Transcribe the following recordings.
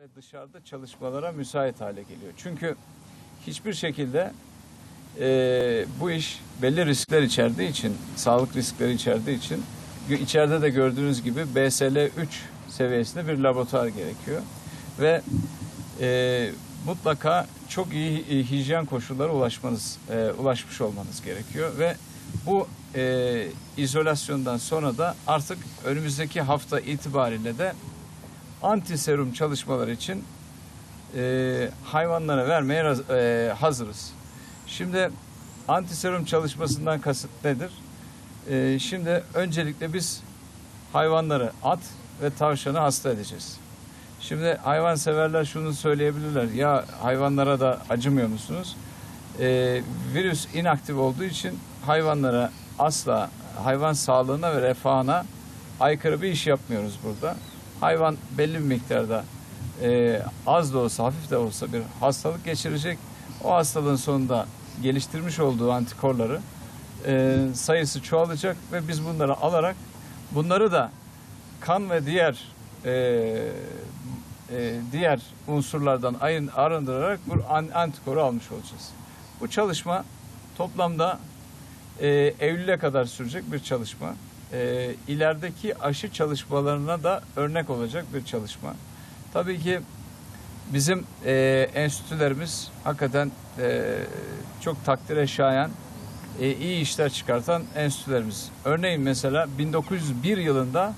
ve dışarıda çalışmalara müsait hale geliyor. Çünkü hiçbir şekilde e, bu iş belli riskler içerdiği için, sağlık riskleri içerdiği için içeride de gördüğünüz gibi BSL 3 seviyesinde bir laboratuvar gerekiyor. Ve e, mutlaka çok iyi e, hijyen koşullara ulaşmanız, e, ulaşmış olmanız gerekiyor ve bu e, izolasyondan sonra da artık önümüzdeki hafta itibariyle de anti serum çalışmaları için e, hayvanlara vermeye e, hazırız. Şimdi anti serum çalışmasından kasıt nedir? E, şimdi öncelikle biz hayvanları at ve tavşanı hasta edeceğiz. Şimdi hayvan severler şunu söyleyebilirler. Ya hayvanlara da acımıyor musunuz? Ee, virüs inaktif olduğu için hayvanlara asla hayvan sağlığına ve refahına aykırı bir iş yapmıyoruz burada. Hayvan belli bir miktarda e, az da olsa hafif de olsa bir hastalık geçirecek. O hastalığın sonunda geliştirmiş olduğu antikorları e, sayısı çoğalacak ve biz bunları alarak bunları da kan ve diğer e, e, diğer unsurlardan ayın arındırarak bu an- antikoru almış olacağız. Bu çalışma toplamda e, Eylül'e kadar sürecek bir çalışma. E, ilerideki aşı çalışmalarına da örnek olacak bir çalışma. Tabii ki bizim e, enstitülerimiz hakikaten e, çok takdire şayan e, iyi işler çıkartan enstitülerimiz. Örneğin mesela 1901 yılında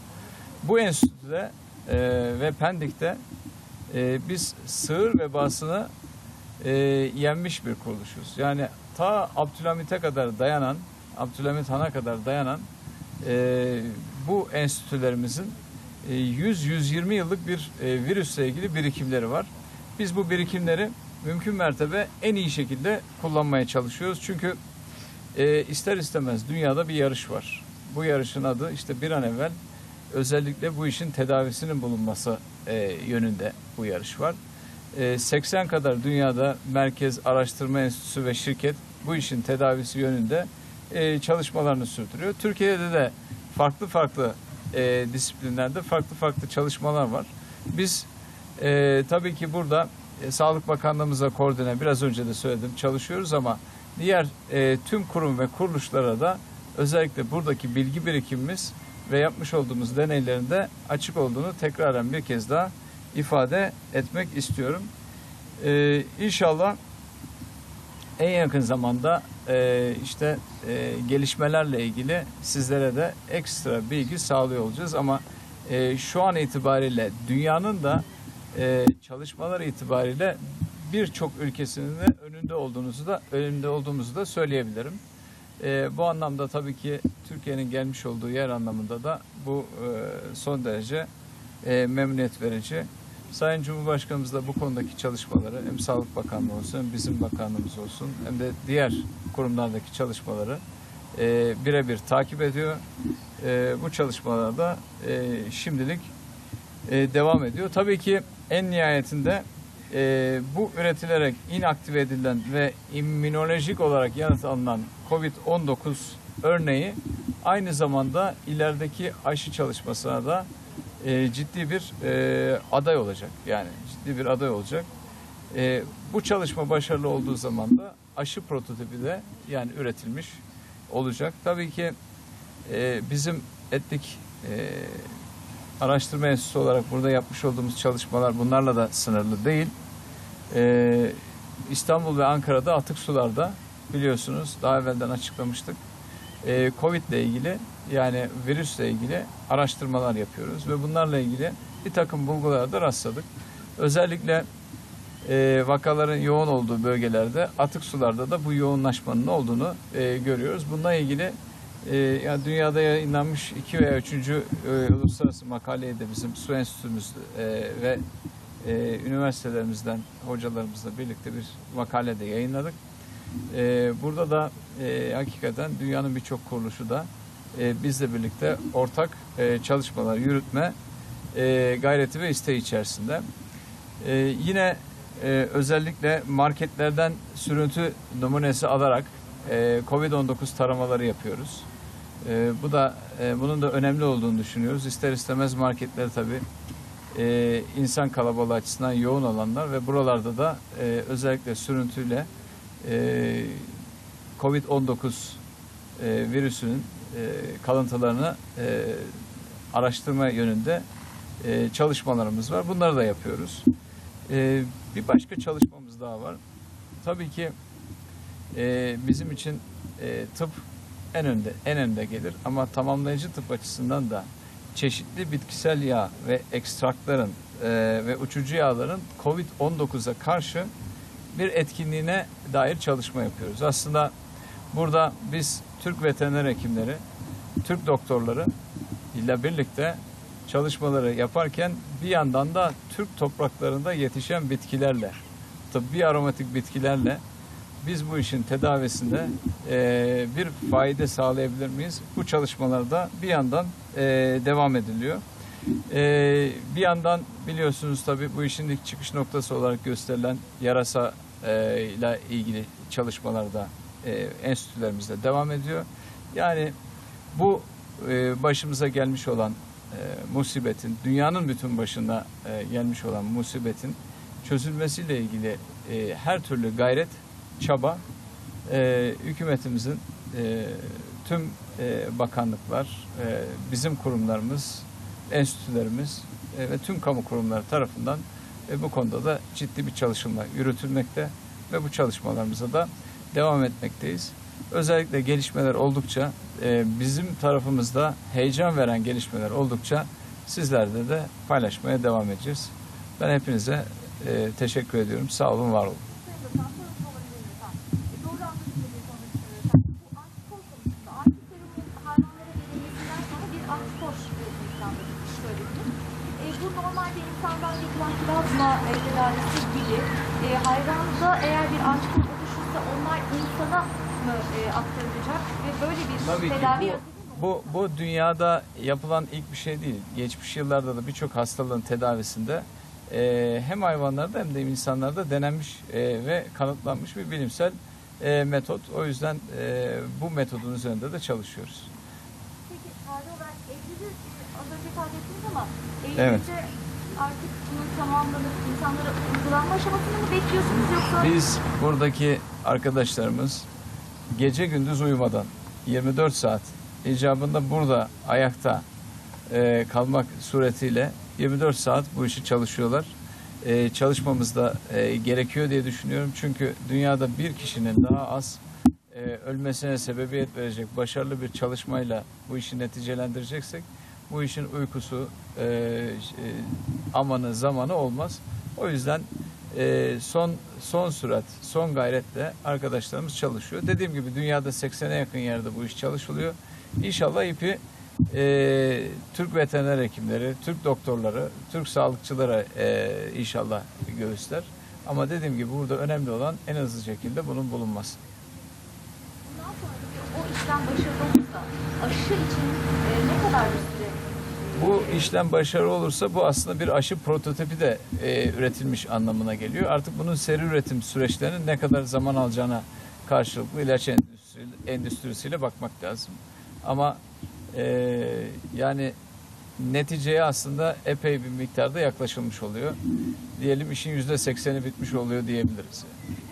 bu enstitüde e, ve Pendik'te e, biz sığır vebasını e, yenmiş bir kuruluşuz. Yani ta Abdülhamit'e kadar dayanan, Abdülhamit Han'a kadar dayanan e, bu enstitülerimizin e, 100-120 yıllık bir e, virüsle ilgili birikimleri var. Biz bu birikimleri mümkün mertebe en iyi şekilde kullanmaya çalışıyoruz. Çünkü e, ister istemez dünyada bir yarış var. Bu yarışın adı işte bir an evvel özellikle bu işin tedavisinin bulunması e, yönünde bu yarış var. E, 80 kadar dünyada merkez, araştırma enstitüsü ve şirket bu işin tedavisi yönünde e, çalışmalarını sürdürüyor. Türkiye'de de farklı farklı e, disiplinlerde farklı farklı çalışmalar var. Biz e, tabii ki burada e, Sağlık Bakanlığımıza koordine biraz önce de söyledim çalışıyoruz ama diğer e, tüm kurum ve kuruluşlara da özellikle buradaki bilgi birikimimiz ve yapmış olduğumuz deneylerinde açık olduğunu tekraren bir kez daha ifade etmek istiyorum. Ee, inşallah en yakın zamanda e, işte e, gelişmelerle ilgili sizlere de ekstra bilgi sağlıyor olacağız ama e, şu an itibariyle dünyanın da e, çalışmalar itibariyle birçok ülkesinin de önünde olduğunuzu da önünde olduğumuzu da söyleyebilirim. E, bu anlamda tabii ki Türkiye'nin gelmiş olduğu yer anlamında da bu e, son derece e, memnuniyet verici. Sayın Cumhurbaşkanımız da bu konudaki çalışmaları hem Sağlık Bakanlığı olsun hem bizim bakanlığımız olsun hem de diğer kurumlardaki çalışmaları e, birebir takip ediyor. E, bu çalışmalarda e, şimdilik e, devam ediyor. Tabii ki en nihayetinde e, bu üretilerek inaktive edilen ve immünolojik olarak yanıt alınan COVID-19 örneği aynı zamanda ilerideki aşı çalışmasına da e, ciddi bir e, aday olacak. Yani ciddi bir aday olacak. E, bu çalışma başarılı olduğu zaman da aşı prototipi de yani üretilmiş olacak. Tabii ki e, bizim etnik e, araştırma enstitüsü olarak burada yapmış olduğumuz çalışmalar bunlarla da sınırlı değil. Ee, İstanbul ve Ankara'da atık sularda biliyorsunuz daha evvelden açıklamıştık. Ee, Covid ile ilgili yani virüsle ilgili araştırmalar yapıyoruz ve bunlarla ilgili bir takım bulgulara da rastladık. Özellikle e, vakaların yoğun olduğu bölgelerde atık sularda da bu yoğunlaşmanın olduğunu e, görüyoruz. Bununla ilgili e, yani dünyada yayınlanmış iki veya üçüncü e, uluslararası makaleyi de bizim su enstitümüz e, ve e, üniversitelerimizden hocalarımızla birlikte bir makale de yayınladık. E, burada da e, hakikaten dünyanın birçok kuruluşu da e, bizle birlikte ortak e, çalışmalar yürütme e, gayreti ve isteği içerisinde. E, yine e, özellikle marketlerden sürüntü numunesi alarak e, COVID-19 taramaları yapıyoruz. E, bu da e, bunun da önemli olduğunu düşünüyoruz. İster istemez marketleri tabii e, insan kalabalığı açısından yoğun alanlar ve buralarda da e, özellikle sürüntüyle e, COVID-19 e, virüsünün e, kalıntılarını e, araştırma yönünde e, çalışmalarımız var. Bunları da yapıyoruz. Bir başka çalışmamız daha var. Tabii ki bizim için tıp en önde en önde gelir ama tamamlayıcı tıp açısından da çeşitli bitkisel yağ ve ekstrakların ve uçucu yağların COVID-19'a karşı bir etkinliğine dair çalışma yapıyoruz. Aslında burada biz Türk veteriner hekimleri, Türk doktorları ile birlikte çalışmaları yaparken bir yandan da Türk topraklarında yetişen bitkilerle, tıbbi aromatik bitkilerle biz bu işin tedavisinde e, bir fayda sağlayabilir miyiz? Bu çalışmalarda bir yandan e, devam ediliyor. E, bir yandan biliyorsunuz tabii bu işin ilk çıkış noktası olarak gösterilen yarasa ile ilgili çalışmalarda e, enstitülerimizde devam ediyor. Yani bu e, başımıza gelmiş olan e, musibetin, dünyanın bütün başına e, gelmiş olan musibetin çözülmesiyle ilgili e, her türlü gayret, çaba e, hükümetimizin e, tüm e, bakanlıklar, e, bizim kurumlarımız, enstitülerimiz e, ve tüm kamu kurumları tarafından e, bu konuda da ciddi bir çalışma yürütülmekte ve bu çalışmalarımıza da devam etmekteyiz. Özellikle gelişmeler oldukça e, bizim tarafımızda heyecan veren gelişmeler oldukça sizlerle de paylaşmaya devam edeceğiz. Ben hepinize e, teşekkür ediyorum. Sağ olun, var olun. Sayın Bakan, soru sorabilir miyim efendim? E, Doğru anlaşılmayı sormak istiyorum efendim. Bu antikor konusunda antiserumun hayvanlara verilmesinden sonra bir antikor üretimi planlanmış söylediniz. E, bu normalde insandan yapılan plazma tedavisi gibi e, hayvanda eğer bir antikor oluşursa onlar insana mı e, aktarılacak ve böyle bir Tabii ki tedavi bu, yöntemi mi? bu, bu dünyada yapılan ilk bir şey değil. Geçmiş yıllarda da birçok hastalığın tedavisinde e, hem hayvanlarda hem de insanlarda denenmiş e, ve kanıtlanmış bir bilimsel e, metot. O yüzden e, bu metodun üzerinde de çalışıyoruz. Peki tarih olarak Eylül'ü e, az önce ifade ettiniz ama Eylül'de Evet. artık bunun tamamlanıp insanlara uygulanma aşamasını mı bekliyorsunuz yoksa Biz buradaki arkadaşlarımız gece gündüz uyumadan 24 saat icabında burada ayakta e, kalmak suretiyle 24 saat bu işi çalışıyorlar. E, çalışmamız da e, gerekiyor diye düşünüyorum. Çünkü dünyada bir kişinin daha az e, ölmesine sebebiyet verecek başarılı bir çalışmayla bu işi neticelendireceksek bu işin uykusu, e, e, amanı, zamanı olmaz. O yüzden e, son son sürat, son gayretle arkadaşlarımız çalışıyor. Dediğim gibi dünyada 80'e yakın yerde bu iş çalışılıyor. İnşallah ipi e, Türk veteriner hekimleri, Türk doktorları, Türk sağlıkçılara e, inşallah göğüsler. Ama dediğim gibi burada önemli olan en hızlı şekilde bunun bulunması. bundan sonra o işlem başarılı olursa aşı için e, ne kadar bir Bu işlem başarılı olursa bu aslında bir aşı prototipi de e, üretilmiş anlamına geliyor. Artık bunun seri üretim süreçlerinin ne kadar zaman alacağına karşılıklı ilaç endüstri, endüstrisiyle bakmak lazım. Ama e, yani neticeye aslında epey bir miktarda yaklaşılmış oluyor. Diyelim işin yüzde sekseni bitmiş oluyor diyebiliriz. gelen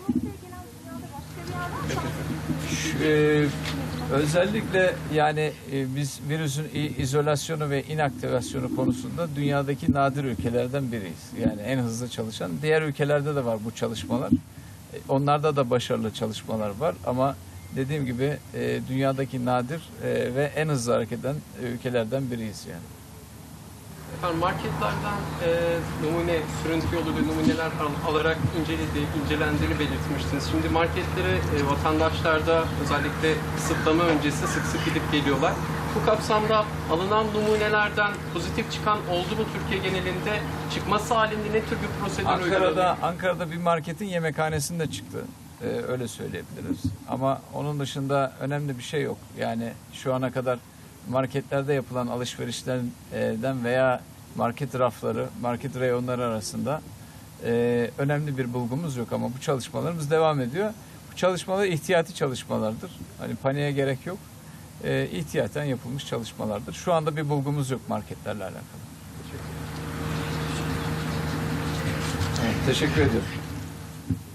dünyada başka bir yer var mı? Şu, e, özellikle yani e, biz virüsün izolasyonu ve inaktivasyonu konusunda dünyadaki nadir ülkelerden biriyiz. Yani en hızlı çalışan. Diğer ülkelerde de var bu çalışmalar. E, onlarda da başarılı çalışmalar var ama dediğim gibi e, dünyadaki nadir e, ve en hızlı hareket eden e, ülkelerden biriyiz yani. Efendim marketlerden e, numune, sürüntü yoluyla numuneler al- alarak inceledi, incelendiğini belirtmiştiniz. Şimdi marketlere e, vatandaşlarda özellikle kısıtlama öncesi sık sık gidip geliyorlar. Bu kapsamda alınan numunelerden pozitif çıkan oldu mu Türkiye genelinde? Çıkması halinde ne tür bir prosedür uygulanıyor? Ankara'da Ankara'da bir marketin yemekhanesinde çıktı. Ee, öyle söyleyebiliriz. Ama onun dışında önemli bir şey yok. Yani şu ana kadar marketlerde yapılan alışverişlerden veya market rafları, market reyonları arasında e, önemli bir bulgumuz yok ama bu çalışmalarımız devam ediyor. Bu çalışmalar ihtiyati çalışmalardır. Hani paniğe gerek yok. E, ihtiyaten yapılmış çalışmalardır. Şu anda bir bulgumuz yok marketlerle alakalı. Teşekkür ediyorum.